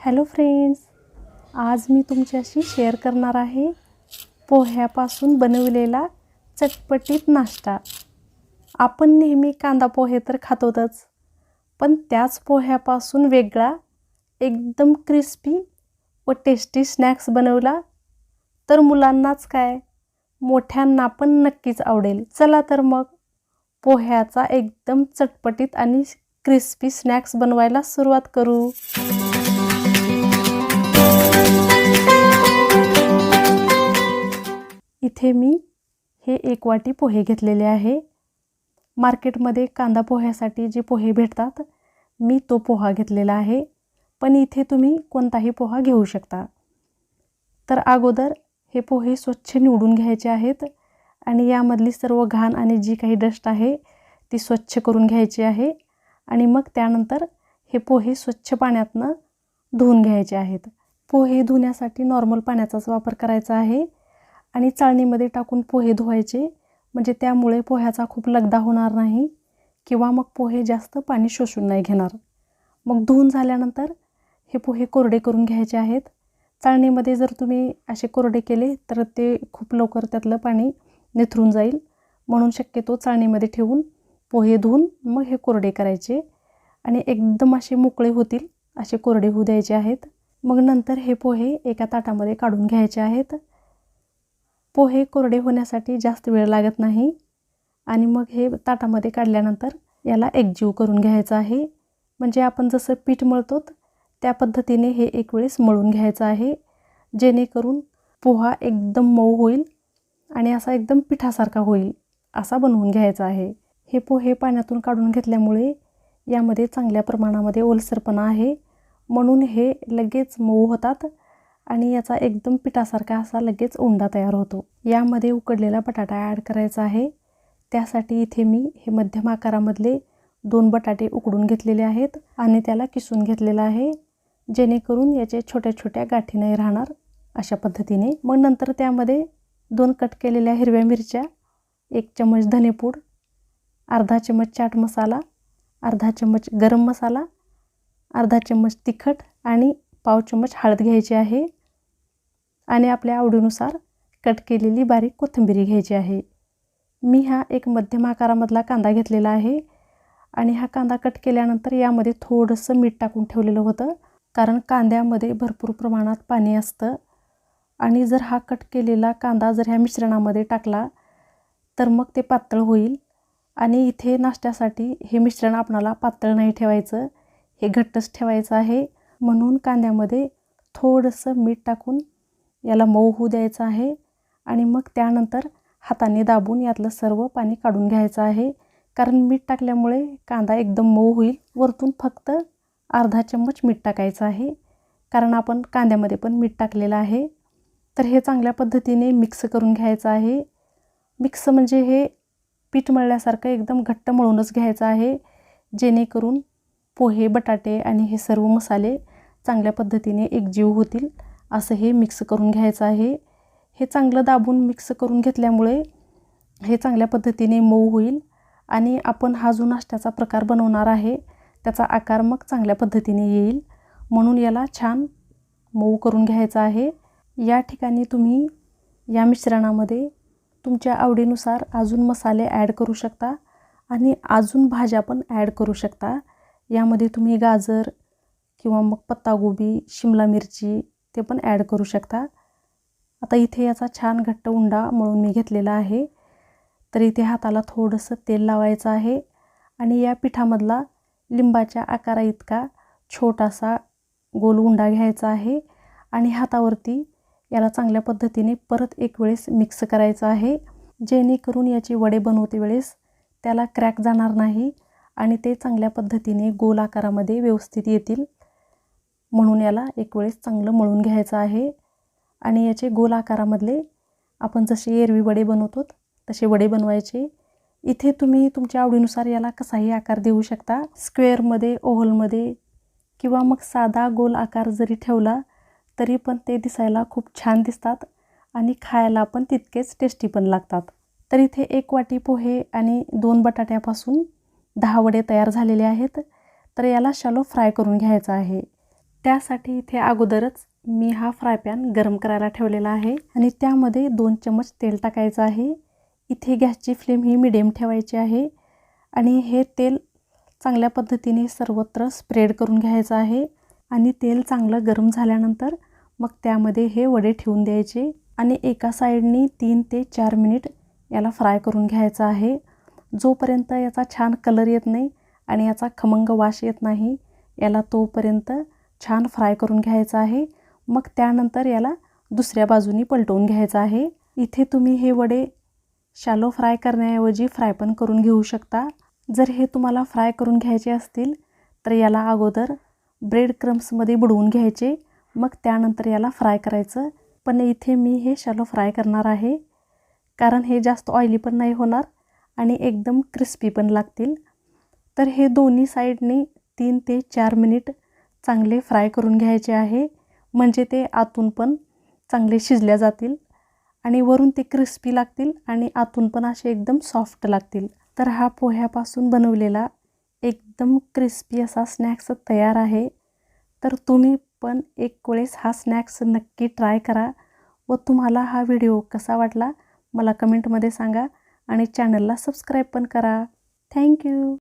Hello friends आज मी तुमच्याशी share करणार आहे पोह्यापासून बनवलेला चटपटीत नाश्ता. आपण नेहमी कांदा पोहे तर खातोतच पण त्याच पोह्यापासून वेगळा एकदम क्रिस्पी व टेस्टी स्नॅक्स बनवला तर मुलांनाच काय मोठ्यांना पण नक्कीच आवडेल. चला तर मग पोह्याचा एकदम चटपटीत आणि क्रिस्पी स्नॅक्स बनवायला सुरुवात करू. इथे मी हे एक वाटी पोहे घेतलेले आहे. मार्केटमध्ये कांदा पोह्यासाठी जे पोहे भेटतात मी तो पोहा घेतलेला आहे. पण इथे तुम्ही कोणताही पोहा घेऊ शकता. तर अगोदर हे पोहे स्वच्छ निवडून घ्यायचे आहेत आणि यामधली सर्व घाण आणि जी काही डस्ट आहे ती स्वच्छ करून घ्यायची आहे. आणि मग त्यानंतर हे पोहे स्वच्छ पाण्यातनं धुवून घ्यायचे आहेत. पोहे धुण्यासाठी नॉर्मल पाण्याचाच वापर करायचा आहे. आणि चाळणीमध्ये टाकून पोहे धुवायचे. म्हणजे त्यामुळे पोह्याचा खूप लगदा होणार नाही किंवा मग पोहे जास्त पाणी शोषून नाही घेणार. मग धुवून झाल्यानंतर हे पोहे कोरडे करून घ्यायचे आहेत. चाळणीमध्ये जर तुम्ही असे कोरडे केले तर ते खूप लवकर त्यातलं पाणी निथरून जाईल. म्हणून शक्यतो चाळणीमध्ये ठेवून पोहे धुवून मग हे कोरडे करायचे आणि एकदम असे मोकळे होतील असे कोरडे होऊ द्यायचे आहेत. मग नंतर हे पोहे एका ताटामध्ये काढून घ्यायचे आहेत. पोहे कोरडे होण्यासाठी जास्त वेळ लागत नाही. आणि मग हे ताटामध्ये काढल्यानंतर याला एकजीव करून घ्यायचं आहे. म्हणजे आपण जसं पीठ मळतो त्या पद्धतीने हे एक वेळेस मळून घ्यायचं आहे. जेणेकरून पोहा एकदम मऊ होईल आणि असा एकदम पिठासारखा होईल असा बनवून घ्यायचा आहे. हे पोहे पाण्यातून काढून घेतल्यामुळे यामध्ये चांगल्या प्रमाणामध्ये ओलसरपणा आहे. म्हणून हे लगेच मऊ होतात. आणि याचा एकदम पिठासारखा असा लगेच उंडा तयार होतो. यामध्ये उकडलेला बटाटा ॲड करायचा आहे. त्यासाठी इथे मी हे मध्यम आकारामधले दोन बटाटे उकडून घेतलेले आहेत आणि त्याला किसून घेतलेलं आहे. जेणेकरून याचे छोट्या छोट्या गाठी नाही राहणार अशा पद्धतीने. मग नंतर त्यामध्ये दोन कट केलेल्या हिरव्या मिरच्या एक चम्मच धनेपूड अर्धा चम्मच चाट मसाला अर्धा चम्मच गरम मसाला अर्धा चम्मच तिखट आणि पाव चम्मच हळद घ्यायची आहे. आणि आपल्या आवडीनुसार कट केलेली बारीक कोथिंबिरी घ्यायची आहे. मी हा एक मध्यम आकारामधला कांदा घेतलेला आहे आणि हा कांदा कट केल्यानंतर यामध्ये थोडंसं मीठ टाकून ठेवलेलं होतं कारण कांद्यामध्ये भरपूर प्रमाणात पाणी असतं. आणि जर हा कट केलेला कांदा जर ह्या मिश्रणामध्ये टाकला तर मग ते पातळ होईल आणि इथे नाश्त्यासाठी हे मिश्रण आपणाला पातळ नाही ठेवायचं हे घट्टच ठेवायचं आहे. म्हणून कांद्यामध्ये थोडंसं मीठ टाकून याला मऊ होऊ द्यायचं आहे. आणि मग त्यानंतर हाताने दाबून यातलं सर्व पाणी काढून घ्यायचं आहे. कारण मीठ टाकल्यामुळे कांदा एकदम मऊ होईल. वरतून फक्त अर्धा चम्मच मीठ टाकायचं आहे. कारण आपण कांद्यामध्ये पण मीठ टाकलेलं आहे. तर हे चांगल्या पद्धतीने मिक्स करून घ्यायचं आहे. मिक्स म्हणजे हे पीठ मळल्यासारखं एकदम घट्ट मळूनच घ्यायचं आहे. जेणेकरून पोहे बटाटे आणि हे सर्व मसाले चांगल्या पद्धतीने एकजीव होतील. असं हे मिक्स करून घ्यायचं आहे. हे चांगलं दाबून मिक्स करून घेतल्यामुळे हे चांगल्या पद्धतीने मऊ होईल आणि आपण हा जो नाश्त्याचा प्रकार बनवणार आहे त्याचा आकार मग चांगल्या पद्धतीने येईल. म्हणून याला छान मऊ करून घ्यायचा आहे. या ठिकाणी तुम्ही या मिश्रणामध्ये तुमच्या आवडीनुसार अजून मसाले ॲड करू शकता आणि अजून भाज्या पण ॲड करू शकता. यामध्ये तुम्ही गाजर किंवा मग पत्तागोबी शिमला मिरची ते पण ॲड करू शकता. आता इथे याचा छान घट्ट उंडा मळून मी घेतलेला आहे. तर इथे हाताला थोडंसं तेल लावायचं आहे आणि या पिठामधला लिंबाच्या आकारा इतका छोटासा गोल उंडा घ्यायचा आहे आणि हातावरती याला चांगल्या पद्धतीने परत एक वेळेस मिक्स करायचं आहे. जेणेकरून याचे वडे बनवते वेळेस त्याला क्रॅक जाणार नाही आणि ते चांगल्या पद्धतीने गोल आकारामध्ये व्यवस्थित येतील. म्हणून याला एक वेळेस चांगलं मळून घ्यायचं आहे. आणि याचे गोल आकारामधले आपण जसे एरवी वडे बनवतो तसे वडे बनवायचे. इथे तुम्ही तुमच्या आवडीनुसार याला कसाही आकार देऊ शकता. स्क्वेअरमध्ये ओव्हलमध्ये किंवा मग साधा गोल आकार जरी ठेवला तरी पण ते दिसायला खूप छान दिसतात आणि खायला पण तितकेच टेस्टी पण लागतात. तर इथे एक वाटी पोहे आणि दोन बटाट्यापासून दहा वडे तयार झालेले आहेत. तर याला शालो फ्राय करून घ्यायचा आहे. त्यासाठी इथे अगोदरच मी हा फ्राय पॅन गरम करायला ठेवलेला आहे. आणि त्यामध्ये दोन चमच तेल टाकायचं आहे. इथे गॅसची फ्लेम ही मिडियम ठेवायची आहे. आणि हे तेल चांगल्या पद्धतीने सर्वत्र स्प्रेड करून घ्यायचं आहे. आणि तेल चांगलं गरम झाल्यानंतर मग त्यामध्ये हे वडे ठेवून द्यायचे. आणि एका साईडनी तीन ते चार मिनिट याला फ्राय करून घ्यायचं आहे. जोपर्यंत याचा छान कलर येत नाही आणि याचा खमंग वास येत नाही याला तोपर्यंत छान फ्राय करून घ्यायचं आहे. मग त्यानंतर याला दुसऱ्या बाजूनी पलटवून घ्यायचं आहे. इथे तुम्ही हे वडे शॅलो फ्राय करण्याऐवजी फ्राय पण करून घेऊ शकता. जर हे तुम्हाला फ्राय करून घ्यायचे असतील तर याला अगोदर ब्रेड क्रम्समध्ये बुडवून घ्यायचे. मग त्यानंतर याला फ्राय करायचं. पण इथे मी हे शॅलो फ्राय करणार आहे. कारण हे जास्त ऑइली पण नाही होणार आणि एकदम क्रिस्पी पण लागतील. तर हे दोन्ही साईडने तीन ते चार मिनिट चांगले फ्राय करून घ्यायचे आहे. म्हणजे ते आतून पण चांगले शिजल्या जातील आणि वरून ते क्रिस्पी लागतील आणि आतून पण असे एकदम सॉफ्ट लागतील. तर हा पोह्यापासून बनवलेला एकदम क्रिस्पी असा स्नॅक्स तयार आहे. तर तुम्ही पण एक वेळेस हा स्नॅक्स नक्की ट्राय करा व तुम्हाला हा व्हिडिओ कसा वाटला मला कमेंटमध्ये सांगा आणि चॅनलला सबस्क्राईब पण करा. थँक्यू.